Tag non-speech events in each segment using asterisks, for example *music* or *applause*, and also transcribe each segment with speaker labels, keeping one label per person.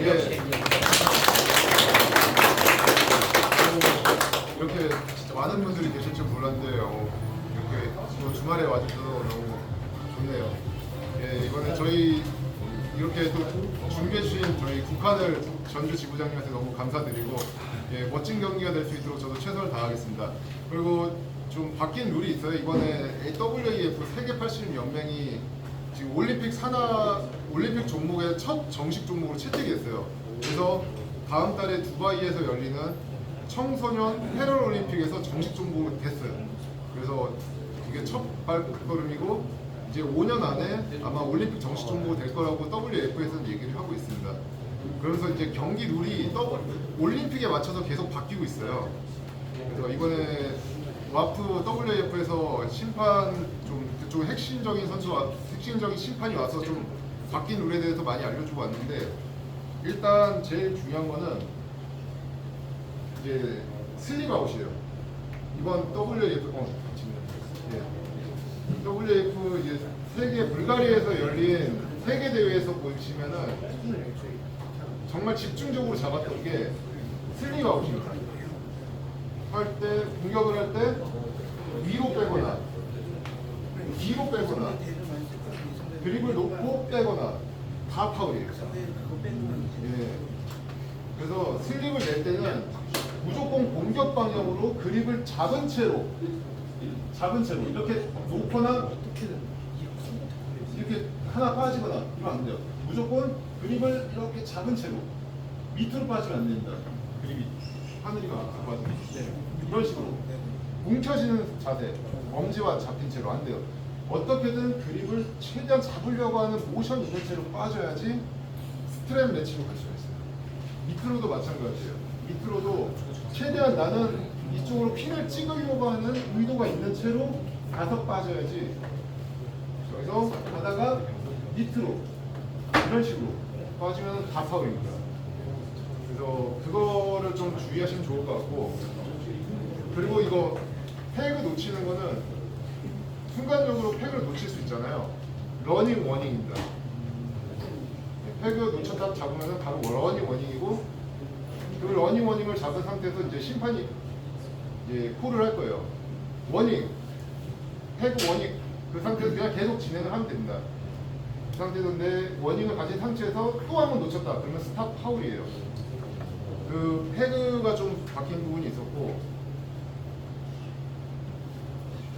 Speaker 1: 예. 이렇게 진짜 많은 분들이 계실 줄 몰랐는데 어, 이렇게 또 주말에 와주셔서 너무 좋네요. 예, 이번에 저희 이렇게 또 준비해 주신 저희 국한을 전주 지부장님한테 너무 감사드리고 예, 멋진 경기가 될 수 있도록 저도 최선을 다하겠습니다. 그리고 좀 바뀐 룰이 있어요. 이번에 WAF 세계 80 연맹이 지금 올림픽 산하 올림픽 종목의 첫 정식 종목으로 채택이 됐어요. 그래서 다음 달에 두바이에서 열리는 청소년 패럴 올림픽에서 정식 종목으로 됐어요. 그래서 그게 첫 발걸음이고 이제 5년 안에 아마 올림픽 정식 종목이 될 거라고 WF에서는 얘기를 하고 있습니다. 그러면서 이제 경기 룰이 올림픽에 맞춰서 계속 바뀌고 있어요. 그래서 이번에 와프 WF에서 심판 좀 그쪽 핵심적인 선수와 핵심적인 심판이 와서 좀 바뀐 룰에 대해서 많이 알려주고 왔는데 일단 제일 중요한 거는 이제 슬립 아웃이에요. 이번 WF 어 예. WF 이제 세계 불가리아에서 열린 세계 대회에서 보시면은 정말 집중적으로 잡았던 게 슬립 아웃입니다. 할 때 공격을 할 때 위로 빼거나 뒤로 빼거나 드립을 놓고 빼거나 다 파울이에요. 예. 그래서 슬립을 낼 때는 무조건 공격 방향으로 그립을 잡은 채로 잡은 채로 이렇게 놓거나 이렇게 하나 빠지거나 이러면 안 돼요. 무조건 그립을 이렇게 잡은 채로 밑으로 빠지면 안 됩니다. 그립이 하늘이가 빠지면 이런 식으로 뭉쳐지는 자세, 엄지와 잡힌 채로 안 돼요. 어떻게든 그립을 최대한 잡으려고 하는 모션 있는 채로 빠져야지 스트랩 매치로 갈 수가 있어요. 밑으로도 마찬가지예요. 밑으로도 최대한 나는 이쪽으로 핀을 찍으려고 하는 의도가 있는 채로 가서 빠져야지 여기서 가다가 밑으로 이런 식으로 빠지면 다 파울입니다. 그래서 그거를 좀 주의하시면 좋을 것 같고 그리고 이거 팩을 놓치는 거는 순간적으로 팩을 놓칠 수 있잖아요. 러닝 워닝입니다. 팩을 놓쳤다 잡으면 바로 러닝 워닝이고 그 러닝 워닝을 잡은 상태에서 이제 심판이 이제 콜을 할 거예요. 워닝, 팩 워닝 그 상태에서 그냥 계속 진행을 하면 됩니다. 그 상태에서 내 워닝을 가진 상태에서 또 한 번 놓쳤다 그러면 스탑 파울이에요. 그 패그가 좀 바뀐 부분이 있었고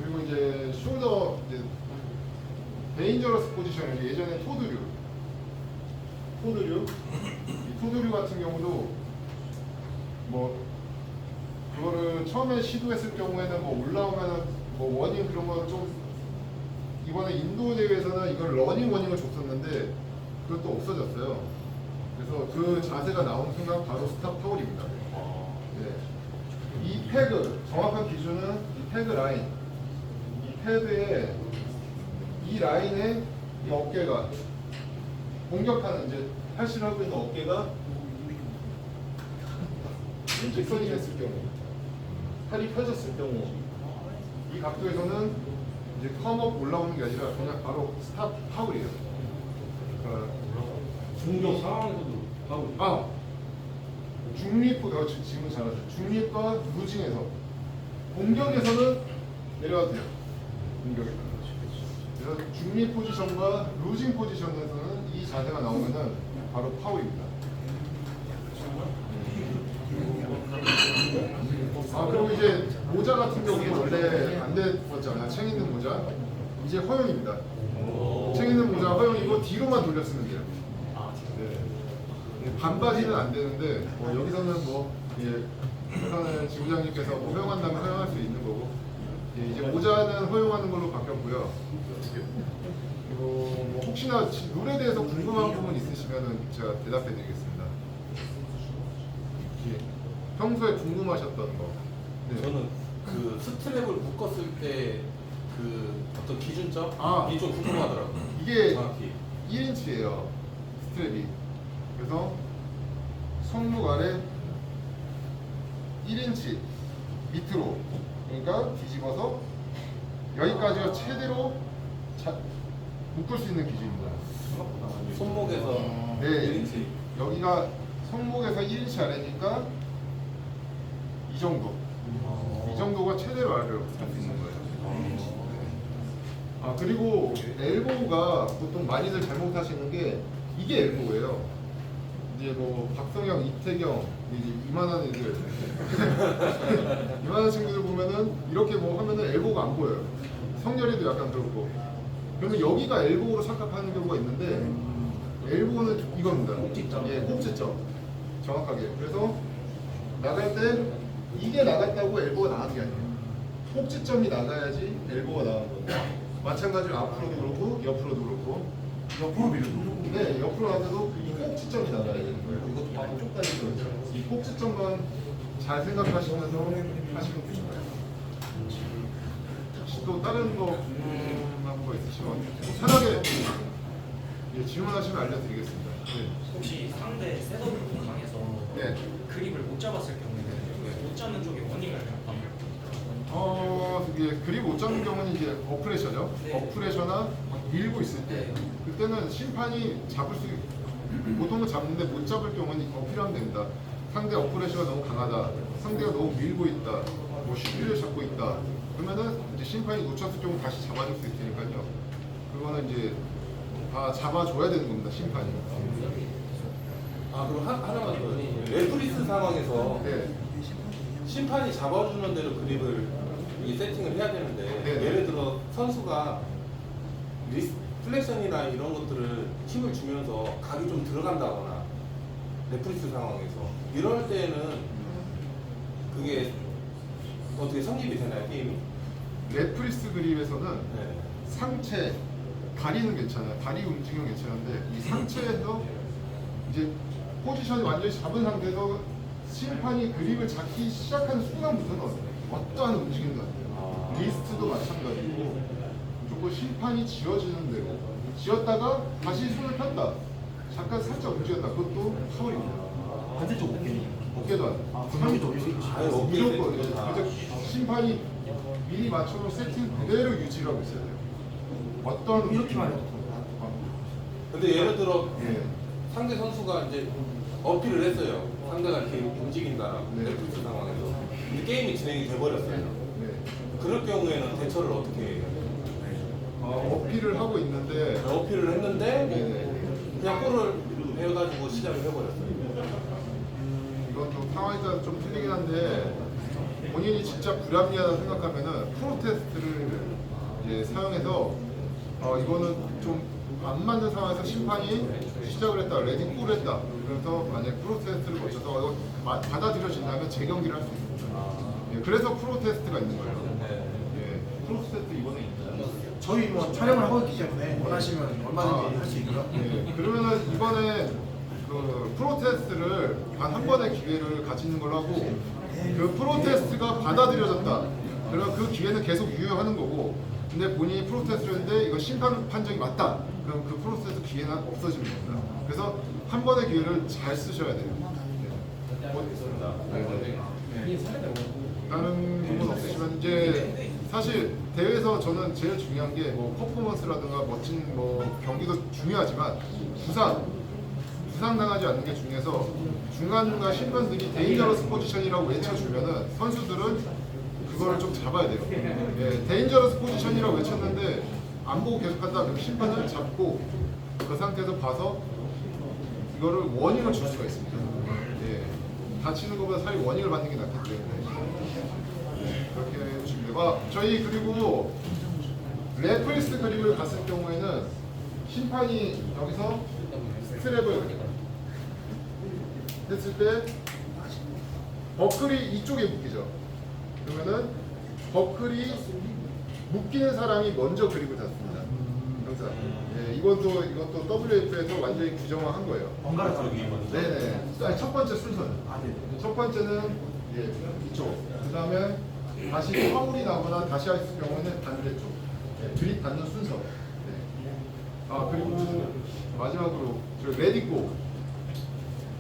Speaker 1: 그리고 이제 숄더 이제 데인저러스 포지션을 예전에 토드류 토드류 이 토드류 같은 경우도 뭐 그거를 처음에 시도했을 경우에는 뭐 올라오면은 뭐 워닝 그런 거 좀 이번에 인도 대회에서는 이걸 러닝 워닝을 줬었는데 그것도 없어졌어요. 그래서 그 자세가 나온 순간 바로 스탑 파울입니다. 네. 이 패그 정확한 기준은 이 패그 라인 이 패드에 이 라인에 이 어깨가 공격하는 이제 팔씨를 하고 있는 어깨가 일직선이 됐을 경우 팔이 펴졌을 경우 이 각도에서는 이제 컴업 올라오는 게 아니라 그냥 바로 스탑 파울이에요. 그러니까
Speaker 2: 중격 상황에서도 파울.
Speaker 1: 아 중립 어, 지- 지금 잘하죠. 중립과 루징에서 공격에서는 내려와도 돼요. 공격에 그래서 중립 포지션과 루징 포지션에서는 이 자세가 나오면은 바로 파울입니다. 아 그리고 이제 모자 같은 경우는 원래 안 됐었잖아요. 챙 있는 모자 이제 허용입니다. 챙 있는 모자 허용이고 뒤로만 돌려 쓰면 돼요. 네. 반바지는 안 되는데 뭐 여기서는 뭐 예, 일단은 지부장님께서 뭐 허용한다면 허용할 수 있는 거고 예, 이제 모자는 허용하는 걸로 바뀌었고요. 그리고 뭐 혹시나 지- 룰에 대해서 궁금한 부분 있으시면은 제가 대답해 드리겠습니다. 예, 평소에 궁금하셨던 거. 네.
Speaker 2: 저는 그 스트랩을 묶었을 때 그 어떤 기준점
Speaker 1: 아.
Speaker 2: 이게 좀 궁금하더라고요.
Speaker 1: 이게
Speaker 2: 정확히.
Speaker 1: 1인치예요 스트랩이 그래서 손목 아래 1인치 밑으로 그러니까 뒤집어서 여기까지가 최대로 자, 묶을 수 있는 기준입니다
Speaker 2: 손목에서
Speaker 1: 네.
Speaker 2: 1인치
Speaker 1: 여기가 손목에서 1인치 아래니까 이 정도. 이 정도가 최대로 아래로 할수 있는 거예요. 아 그리고 엘보가 보통 많이들 잘못하시는 게 이게 엘보예요. 이제 뭐 박성영, 이태경 이제 이만한 애들 *laughs* 이만한 친구들 보면은 이렇게 뭐 하면은 엘보가 안 보여요. 성렬이도 약간 그렇고 그러면 여기가 엘보로 착각하는 경우가 있는데 엘보는 이겁니다.
Speaker 3: 꼭지점.
Speaker 1: 예, 꼭지점. 정확하게. 그래서 나갈 때 이게 나갔다고 엘보가 나간 게 아니에요. 꼭지점이 나가야지 엘보가 나간 거고. 마찬가지로 앞으로도 그렇고 옆으로도 그렇고.
Speaker 3: 옆으로 밀어도
Speaker 1: 네, 옆으로 나가도 이 꼭지점이 나가야 되는 거예요.
Speaker 3: 이것도 바로
Speaker 1: 쪽까지 그렇죠. 이 꼭지점만 잘 생각하시면서 하시면 거예요. 혹시 또 다른 거 궁금한 거 있으시면 편하게 예, 질문하시면 알려드리겠습니다. 네.
Speaker 4: 혹시 상대 셋업을 너무 강해서
Speaker 1: 네.
Speaker 4: 그립을 못 잡았을 경우에는 못 잡는 쪽에 원인을.
Speaker 1: 어, 이게 그립 못 잡는 경우는 이제 어프레셔죠.
Speaker 4: 네.
Speaker 1: 어프레셔나 밀고 있을 때
Speaker 4: 네.
Speaker 1: 그때는 심판이 잡을 수 보통은 잡는데 못 잡을 경우는 어필하면 됩니다. 상대 어프레셔가 너무 강하다. 상대가 너무 밀고 있다. 뭐 슈리를 잡고 있다. 그러면은 이제 심판이 놓쳤을 경우 다시 잡아줄 수 있으니까요. 그거는 이제 다 잡아줘야 되는 겁니다. 심판이.
Speaker 2: 아 그럼 하, 하나만 더. 레프리스 상황에서
Speaker 1: 네.
Speaker 2: 심판이 잡아주는 대로 그립을 이 세팅을 해야 되는데
Speaker 1: 네.
Speaker 2: 예를 들어 선수가 리스, 플렉션이나 이런 것들을 힘을 주면서 각이 좀 들어간다거나 레프리스 상황에서 이럴 때는 그게 어떻게 성립이 되나요 게임이?
Speaker 1: 레프리스 그립에서는
Speaker 2: 네.
Speaker 1: 상체 다리는 괜찮아요. 다리 움직임은 괜찮은데 이 상체에서 이제 포지션이 완전히 잡은 상태에서 심판이 그립을 잡기 시작하는 순간부터는 어떠한 움직임도 안 돼요. 리스트도 마찬가지고 무조건 심판이 지어지는 대로 지었다가 다시 손을 폈다. 잠깐 살짝 움직였다. 그것도 파울입니다.
Speaker 3: 반대쪽 어깨
Speaker 1: 어깨도 안 돼.
Speaker 3: 아 어깨
Speaker 2: 아예 어깨
Speaker 1: 무조건
Speaker 2: 다.
Speaker 1: 그래서 심판이 미리 맞춰놓은 세팅 그대로 유지를 하고 있어야 돼요. 어떤
Speaker 3: 이렇게만 해도
Speaker 2: 근데 예를 들어
Speaker 1: 예.
Speaker 2: 상대 선수가 이제 어필을 했어요. 상대가 이렇게 움직인다.
Speaker 1: 네.
Speaker 2: 레프리스 상황에서. 근데 게임이 진행이 돼버렸어요.
Speaker 1: 네.
Speaker 2: 그럴 경우에는 대처를 어떻게 해요?
Speaker 1: 어, 어필을 하고 있는데
Speaker 2: 어필을 했는데
Speaker 1: 네네.
Speaker 2: 그냥 골을 해가지고 시작을 해버렸어요.
Speaker 1: 이건 좀 상황에 따라 좀 틀리긴 한데 본인이 진짜 불합리하다 생각하면은 프로테스트를 이제 사용해서 어, 이거는 좀 안 맞는 상황에서 심판이 시작을 했다, 레디 꿀 했다. 그래서 만약 프로테스트를 거쳐서 이거 마- 받아들여진다면 재경기를 할 수 있습니다. 예, 그래서 프로테스트가 있는 거예요.
Speaker 2: 네.
Speaker 1: 예, 프로테스트 이번에?
Speaker 3: 저희 뭐 촬영을 하고 있기 때문에 원하시면 얼마든지 할 수 있고요
Speaker 1: 예, 그러면은 이번에 그 프로테스트를 단 한 번의 기회를 가지는 걸로 하고 그 프로테스트가 받아들여졌다. 그러면 그 기회는 계속 유효하는 거고 근데 본인이 프로테스트를 했는데 이거 심판 판정이 맞다. 그럼 그 프로테스트 기회는 없어지는 겁니다. 그래서 한 번의 기회를 잘 쓰셔야 돼요. 예. 뭐, 네. 다른 부분 없으시면 이제 사실 대회에서 저는 제일 중요한 게 뭐 퍼포먼스라든가 멋진 뭐 경기도 중요하지만 부상 부상 당하지 않는 게 중요해서 중간중간 심판들이 데인저러스 포지션이라고 외쳐주면은 선수들은 그거를 좀 잡아야 돼요. 예, 데인저러스 포지션이라고 외쳤는데 안 보고 계속 한다 그럼 심판을 잡고 그 상태에서 봐서 이거를 워닝을 줄 수가 있습니다. 예, 다치는 것보다 사실 워닝을 받는 게 낫기 때문에 그렇게 아, 저희 그리고 레프리스 그립을 갔을 경우에는 심판이 여기서 스트랩을 했을 때 버클이 이쪽에 묶이죠. 그러면은 버클이 묶이는 사람이 먼저 그립을 잡습니다. 항상. 예, 이것도 이것도 WF에서 완전히 규정화한 거예요.
Speaker 3: 번갈아 가기
Speaker 1: 네네. 아니, 첫 번째 순서는.
Speaker 3: 아 네
Speaker 1: 첫 번째는 예, 이쪽. 그 다음에 다시 파울이 나거나 다시 할 경우에는 반대쪽. 예, 드립 받는 순서. 네. 아 그리고 마지막으로 저 레디고.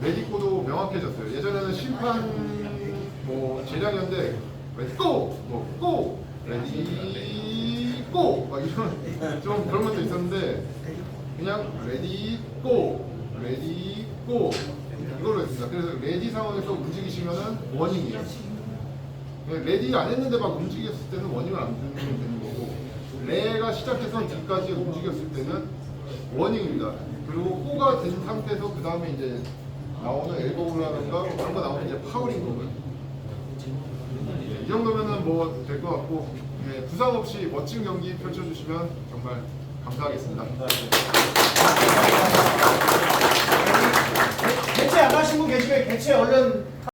Speaker 1: 레디고도 명확해졌어요. 예전에는 심판 뭐 재량이었는데 레디고, 뭐고, 레디고 막 이런 좀 그런 것도 있었는데 그냥 레디 고 레디 짚고 이걸로 했습니다. 그래서 레디 상황에서 움직이시면은 워닝이에요. 네, 레디 안 했는데 막 움직였을 때는 워닝을 안 되는 거고 레가 시작해서 뒤까지 움직였을 때는 워닝입니다. 그리고 호가 된 상태에서 그 다음에 이제 나오는 엘보우라든가 그런 거 나오면 이제 파울인 거고요. 이 정도면은 뭐 될 것 같고 예, 부상 없이 멋진 경기 펼쳐주시면 정말 감사하겠습니다.
Speaker 3: 개최 안 하신 분 계시면 개최 얼른